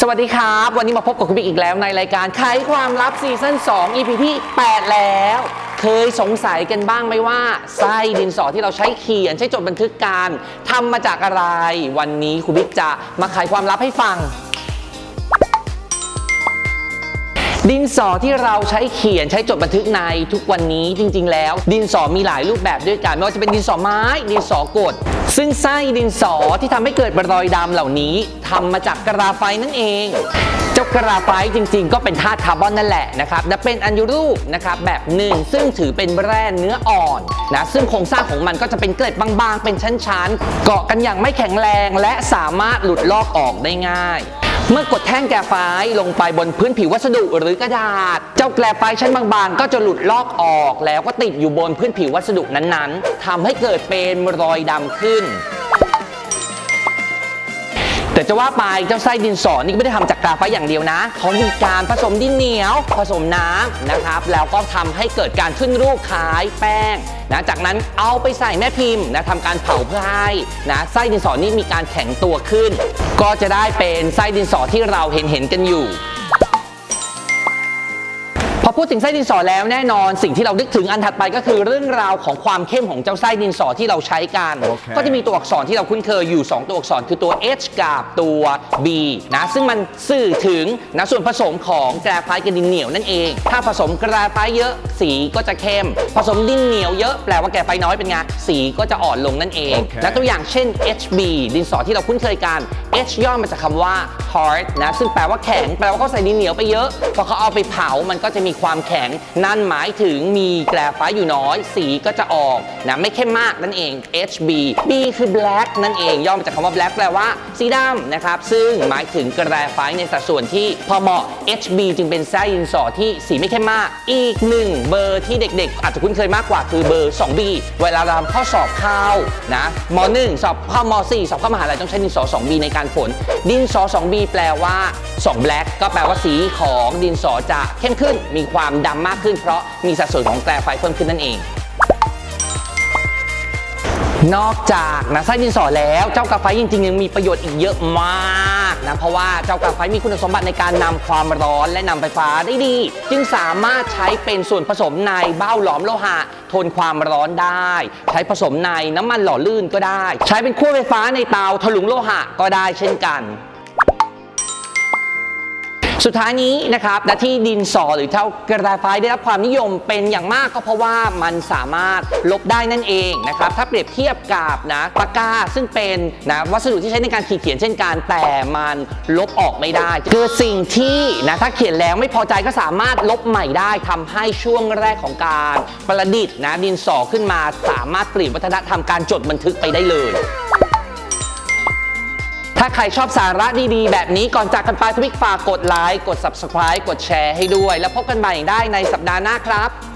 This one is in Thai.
สวัสดีครับ วันนี้มาพบกับคุณบิ๊กอีกแล้วในรายการไขความลับซีซั่น2 EP ที่ 8 แล้ว เคยสงสัยกันบ้างไหมว่า ไส้ดินสอที่เราใช้เขียนใช้จดบันทึกการทำมาจากอะไร วันนี้คุณบิ๊กจะมาไขความลับให้ฟัง ดินสอที่เราใช้เขียนใช้จดบันทึกในทุกวันนี้จริง ๆ แล้ว ดินสอมีหลายรูปแบบด้วยกันไม่ว่าจะเป็นดินสอไม้ ดินสอกด ซึ่งไส้ดินสอที่ทำให้เกิดรอยดำเหล่านี้ทำมาจากกราไฟนั่นเองเจ้ากราไฟต์จริง ๆ ก็เป็นธาตุคาร์บอนนั่นแหละนะครับและเป็นอัญรูปนะครับแบบหนึ่งซึ่งถือเป็นแร่เนื้ออ่อนนะซึ่งโครงสร้างของมันก็จะเป็นเกล็ดบางๆ เป็นชั้นๆ เกาะกันอย่างไม่แข็งแรง และสามารถหลุดลอกออกได้ง่าย เมื่อกดแท่งแกรไฟลงไปบนพื้นผิววัสดุหรือกระดาษ เจ้าแกรไฟชั้นบางๆ ก็จะหลุดลอกออก แล้วก็ติดอยู่บนพื้นผิววัสดุนั้นๆทำให้เกิดเป็นรอยดำขึ้น จะว่าไปเจ้าไส้ดินสอนี่ก็ไม่ได้ทำจากกราไฟต์อย่างเดียวนะเขามีการผสมดินเหนียว ผสมน้ำนะครับ แล้วก็ทำให้เกิดการขึ้นรูปคล้ายแป้งนะจากนั้นเอาไปใส่แม่พิมพ์นะทำการเผาเพื่อให้นะไส้ดินสอนี่มีการแข็งตัวขึ้น ก็จะได้เป็นไส้ดินสอที่เราเห็นเห็นกันอยู่ พอพูดถึงไส้ดินสอแล้วแน่นอนสิ่งที่เรานึกถึงอันถัดไปก็คือเรื่องราวของความเข้มของเจ้าไส้ดินสอที่เราใช้กันโอเคก็จะมีตัวอักษรที่เราคุ้นเคยอยู่ 2 ตัวอักษรคือตัว H กับตัว B นะซึ่งมันสื่อถึงนะส่วนผสมของแกรไฟต์กับดินเหนียวนั่นเอง ถ้าผสมแกรไฟต์เยอะสีก็จะเข้ม ผสมดินเหนียวเยอะแปลว่าแกรไฟต์น้อยเป็นไงสีก็จะอ่อนลงนั่นเองโอเคและตัวอย่างเช่น HB ดินสอที่เราคุ้นเคยกัน H ย่อมาจากคำว่า hard นะซึ่งแปลว่าแข็งแปลว่าเขาใส่ดินเหนียวไปเยอะพอเขาเอาไปเผามันก็จะมีความแข็ง นั่นหมายถึงมีแกลไฟต์อยู่น้อย สีก็จะออกนะไม่เข้มมากนั่นเอง HB B คือ black นั่นเอง ย่อมาจากคำว่า black แปลว่าสีดำนะครับ ซึ่งหมายถึงแกลไฟต์ในสัดส่วนที่พอเหมาะ HB จึงเป็นไส้ดินสอที่สีไม่เข้มมาก อีกหนึ่งเบอร์ที่เด็กๆ อาจจะคุ้นเคยมากกว่าคือเบอร์ 2B เวลาเราทำข้อสอบเข้านะม .1 สอบเข้าม .4 สอบเข้ามหาลัยต้องใช้ดินสอ 2B ในการผล ดินสอ 2B แปลว่า2 black ก็แปลว่าสีของดินสอจะเข้มขึ้นมีความดำมากขึ้น เพราะมีสัดส่วนของแกลไฟเพิ่มขึ้นนั่นเอง นอกจากนะไส้ดินสอแล้วเจ้ากาไฟจริง ๆ ยังมีประโยชน์อีกเยอะมากนะเพราะว่าเจ้ากาไฟมีคุณสมบัติในการนำความร้อนและนำไฟฟ้าได้ดี จึงสามารถใช้เป็นส่วนผสมในเบ้าหลอมโลหะทนความร้อนได้ ใช้ผสมในน้ำมันหล่อลื่นก็ได้ ใช้เป็นขั้วไฟฟ้าในเตาถลุงโลหะก็ได้เช่นกัน สุดท้ายนี้นะครับและที่ดินสอหรือเท่ากระดาษไฟได้รับความนิยมเป็นอย่างมากก็เพราะว่ามันสามารถลบได้นั่นเองนะครับถ้าเปรียบเทียบกับนะปากกาซึ่งเป็นนะวัสดุที่ใช้ในการขีดเขียนเช่นกันแต่มันลบออกไม่ได้ คือสิ่งที่นะถ้าเขียนแล้วไม่พอใจก็สามารถลบใหม่ได้ทำให้ช่วงแรกของการประดิษฐ์นะดินสอขึ้นมาสามารถเปลี่ยนวัฒนธรรมการจดบันทึกไปได้เลย ถ้าใครชอบสาระดีๆ แบบนี้ก่อนจากกันไปทวิกฝากกดไลค์กด subscribe กดแชร์ให้ด้วย แล้วพบกันใหม่ได้ในสัปดาห์หน้าครับ